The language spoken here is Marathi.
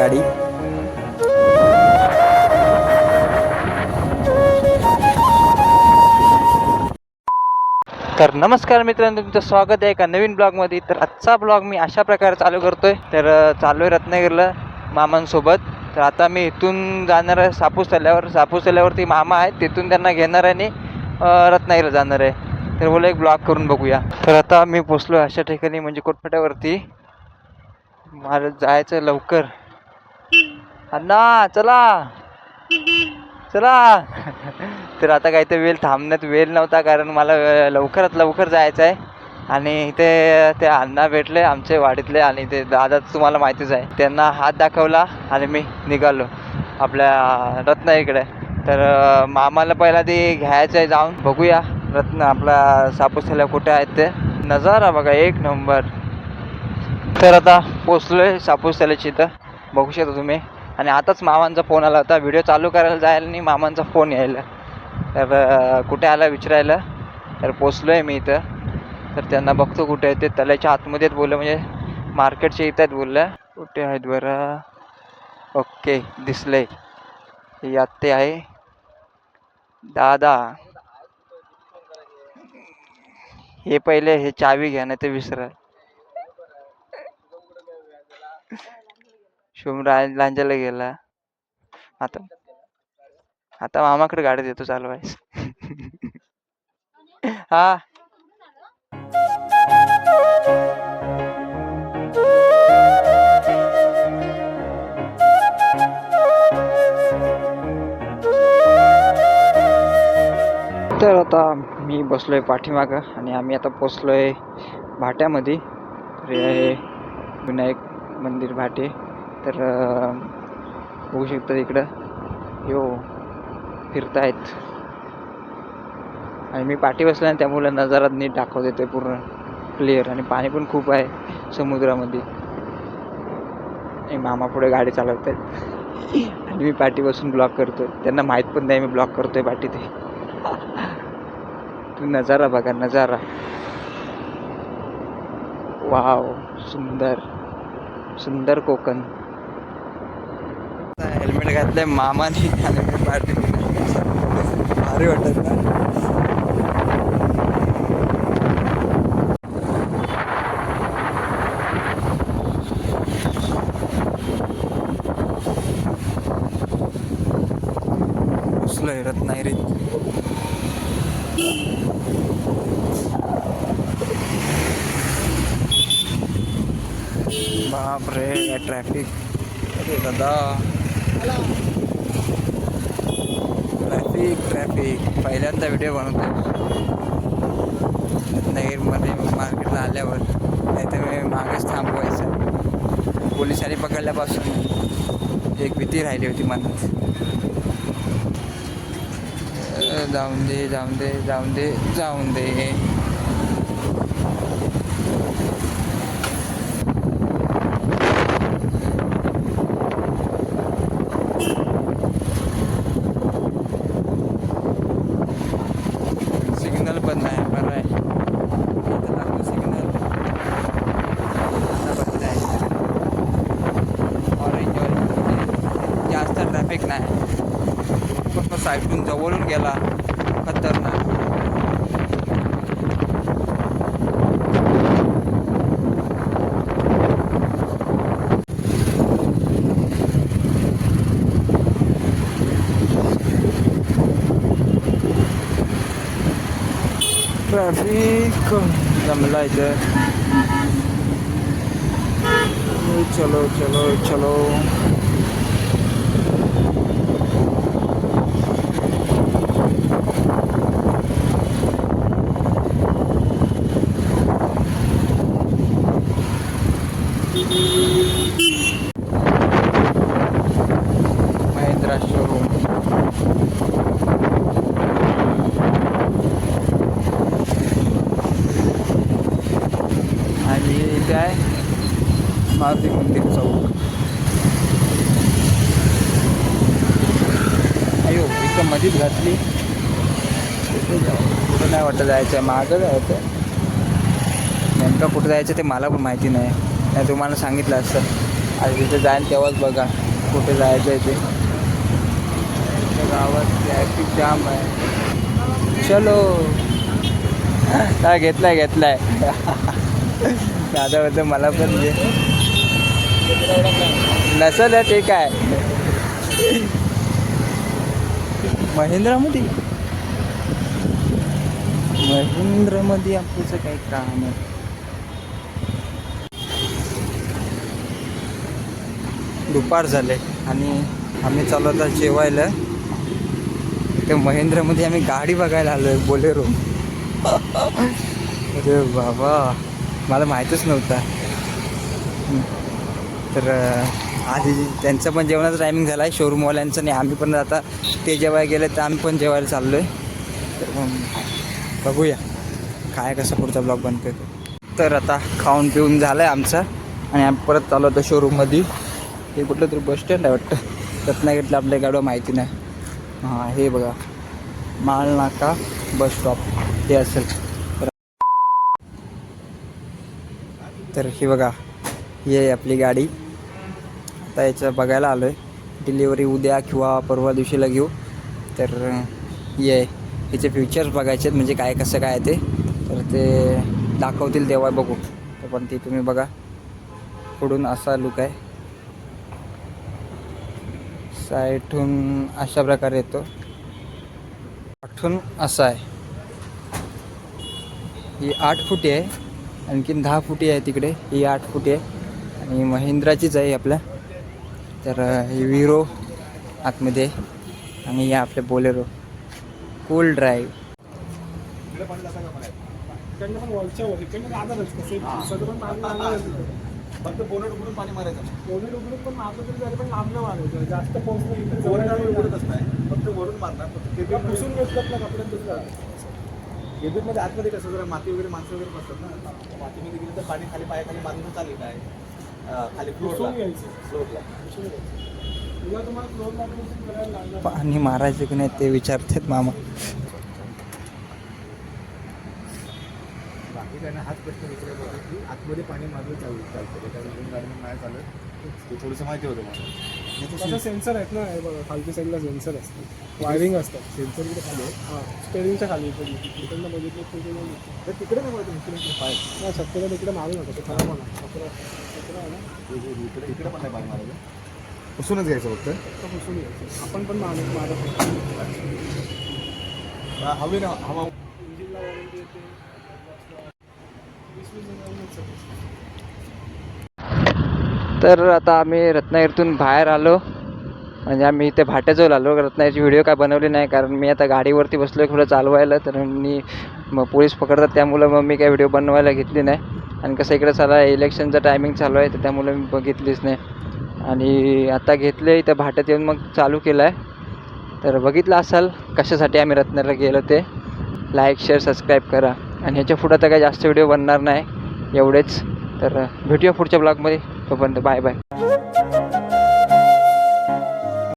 गाडी. तर नमस्कार मित्रांनो तुमचं स्वागत आहे एका नवीन ब्लॉगमध्ये. तर आजचा ब्लॉग मी अशा प्रकारे चालू करतोय. तर चालू आहे रत्नागिरीला मामांसोबत. तर आता मी इथून जाणार आहे सापूस तल्यावर सापूस तल्यावरती मामा आहेत तिथून त्यांना घेणार आहे आणि रत्नागिरीला जाणार आहे. तर बोला एक ब्लॉग करून बघूया. तर आता मी पोचलो आहे अशा ठिकाणी म्हणजे कोटफाट्यावरती. मला जायचं लवकर. अण्णा चला. चला. तर आता काही ते वेळ थांबण्यात वेळ नव्हता कारण मला लवकरात लवकर जायचं आहे. आणि इथे ते अण्णा भेटले आमचे वाडीतले आणि ते दादा तुम्हाला माहितीच आहे. त्यांना हात दाखवला आणि मी निघालो आपल्या रत्ना इकडे. तर मामाला पहिला ते घ्यायचं आहे जाऊन. बघूया रत्न आपला सापूसला कुठे आहेत ते. नजारा बघा एक नंबर. तर आता पोचलो आहे सापूस इथं. बघू शकता तुम्ही. आणि आताच मामांचा फोन आला होता. व्हिडिओ चालू करायला जायला आणि मामांचा फोन यायला. तर कुठे आला विचारायला? तर पोचलो आहे मी इथं. तर त्यांना बघतो कुठे आहे ते. तलाच्या आतमध्ये बोललं म्हणजे मार्केटच्या इथं आहेत बोललं. कुठे आहेत बरं? ओके दिसले यात ते आहे. दादा. हे पहिले हे चावी घ्या नाही ते विसरा शुभ लांजाला गेला. आता आता मामाकडे गाडी देतो चालवायस हा. तर आता मी बसलोय पाठीमागं आणि आम्ही आता पोचलोय भाट्यामध्ये. तर हे आहे विनायक मंदिर भाटे. तर बघू शकता इकडं. यो फिरतायत. आणि मी पाठी बसला त्यामुळे नजारात नीट दाखवत येतोय पूर्ण. क्लिअर आणि पाणी पण खूप आहे समुद्रामध्ये. आणि मामा पुढे गाडी चालवत आहेत आणि मी पाठी बसून ब्लॉक करतो त्यांना माहीत पण नाही मी ब्लॉक करतोय पाठी ते तू नजारा बघा नजारा. वाव सुंदर. सुंदर कोकण. आता हेल्मेट घातलंय मामाने आणि मी पार्टी भारी वाटत ना? घुसलोय रत्नागिरीत. बापरे ट्रॅफिक अरे दादा. ट्रॅफिक ट्रॅफिक पहिल्यांदा व्हिडिओ बनवतो रत्नागिरीमध्ये मार्केटला आल्यावर नाहीतर मी मागेच थांबवायचं. पोलिसांनी पकडल्यापासून एक भीती राहिली होती मनात. जाऊन दे जाऊन दे जाऊन दे जाऊन दे सिग्नल पण नाही बरं आहे इथं लागलं सिग्नल आता बंद आहे ऑरेंज ऑरेंज जास्त ट्रॅफिक नाही पण साईडून जवळून गेला खतरनाक ट्रॅफिक जमला इथं चलो चलो चलो महिंद्रा शोरूम आणि इथे आहे मारुती मंदिर चौक. अयो इथं मधीच घातली. जाऊ कुठं नाही वाटतं जायचं आहे मागं जायचं. नेमकं कुठं जायचं ते मला पण माहिती नाही. नाही तुम्हाला सांगितलं असतं. आज तिथे जाईन तेव्हाच बघा कुठे जायचं आहे ते गावात ट्रॅफिक जाम आहे. चलो. हा घेतलाय घेतलाय. दादा होतं मला पण घे. नसल तर ते काय महिंद्रामध्ये? महिंद्रामध्ये आपल्याचं काही काम आहे. दुपार झाले आणि आम्ही चालू आता जेवायला. ते महेंद्रमध्ये आम्ही गाडी बघायला आलो आहे बोलेरो. अरे बाबा मला माहीतच नव्हता. तर आधी त्यांचं पण जेवणाचा टायमिंग झाला आहे शोरूमवाल्यांचं नाही आम्ही पण आता ते जेवायला गेले तर आम्ही पण जेवायला चाललो आहे तर बघूया काय कसं पुढचा ब्लॉग बनतो तर आता खाऊन पिऊन झालं आहे आमचा आणि आम्ही परत चालू होतो शोरूममध्ये हे कुठलं तरी बस स्टँड आहे वाटतं. रत्नागिरीतलं आपल्या गाडं माहिती नाही. हां हे बघा. माल नाका बस स्टॉप. हे असेल. तर- हे बघा. ही आहे आपली गाडी. आता याचं बघायला आलो आहे डिलिव्हरी उद्या किंवा परवा दिवशीला घेऊ. तर ही आहे. याचे फ्युचर्स बघायचे आहेत म्हणजे काय कसं काय ते. तर ते दाखवतील तेव्हा बघू. तर पण ती तुम्ही बघा. पुढून असा लुक आहे. साईडहून अशा प्रकारे येतो. आठून असा आहे. ही आठ फुटी आहे. आणखीन दहा फुटी आहे तिकडे. ही आठ फुटी आहे. आणि महिंद्राचीच आहे आपल्या. तर ही विरो आतमध्ये आणि या आपले बोलेरो. कूल ड्राईव्ह पण फक्त बोनट उघडून पाणी मारायचं. कोणी उघडून पण मागं तरी जायला पण लांबनं मारायचं. जास्त पाऊस नाही इकडे बोनट आम्ही उघडतच नाही फक्त वरून मारणार फक्त पुसून घेतलं ना कपड्यात दुसरं केबिनमध्ये आतमध्ये कसं जरा माती वगैरे माणसं वगैरे बसतात ना मातीमध्ये गेली तर पाणी खाली पायाखाली मारून चालेल काय खाली घ्यायचं. फ्लोअरला पुसून घ्यायचं. पाणी मारायचं की नाही ते विचारतात मामा. ना हाच प्रश्न विचारत होता की आतमध्ये पाणी मारून चालू चालतं त्या नवीन गाडीने नाही चालत ते थोडंसं माहिती होतं मला. सेन्सर आहेत ना हे बघा खालच्या साईडला सेन्सर असतात. वायरिंग असतात. सेन्सर इकडे खाली. हां स्टेरिंगच्या खाली इकडनं बघितलं तिकडे. तर तिकडे नाही माहिती इकडे पाय. नाही शक्यतो तिकडे मारू नका ते खराब होणार. ना? इकडे इकडे पण नाही पाणी मारायचं पुसूनच घ्यायचं फक्त. पुसून घ्यायचं. आपण पण मारत मारत नाही. हा, हवेनं हवा तर आता आम्ही रत्नागिरीतून बाहेर आलो. म्हणजे आम्ही इथे भाट्याजवळ आलो. रत्नागिरीची व्हिडिओ काय बनवली नाही कारण मी आता गाडीवरती बसलो आहे थोडं चालवायला तर मी मग पोलीस पकडतात त्यामुळं मग मी काय व्हिडिओ बनवायला घेतली नाही. आणि कसं इकडे चला इलेक्शनचं टायमिंग चालू आहे तर त्यामुळे मी बघितलीच नाही. आणि आता घेतले इथं भाट्यात येऊन मग चालू केलं आहे तर बघितलं असाल कशासाठी आम्ही रत्नागिरीला गेलो ते. लाईक शेअर सबस्क्राईब करा. आणि ह्याच्या पुढं तर काही जास्त व्हिडिओ बनणार नाही. एवढेच. तर भेटूया पुढच्या ब्लॉगमध्ये तोपर्यंत बाय बाय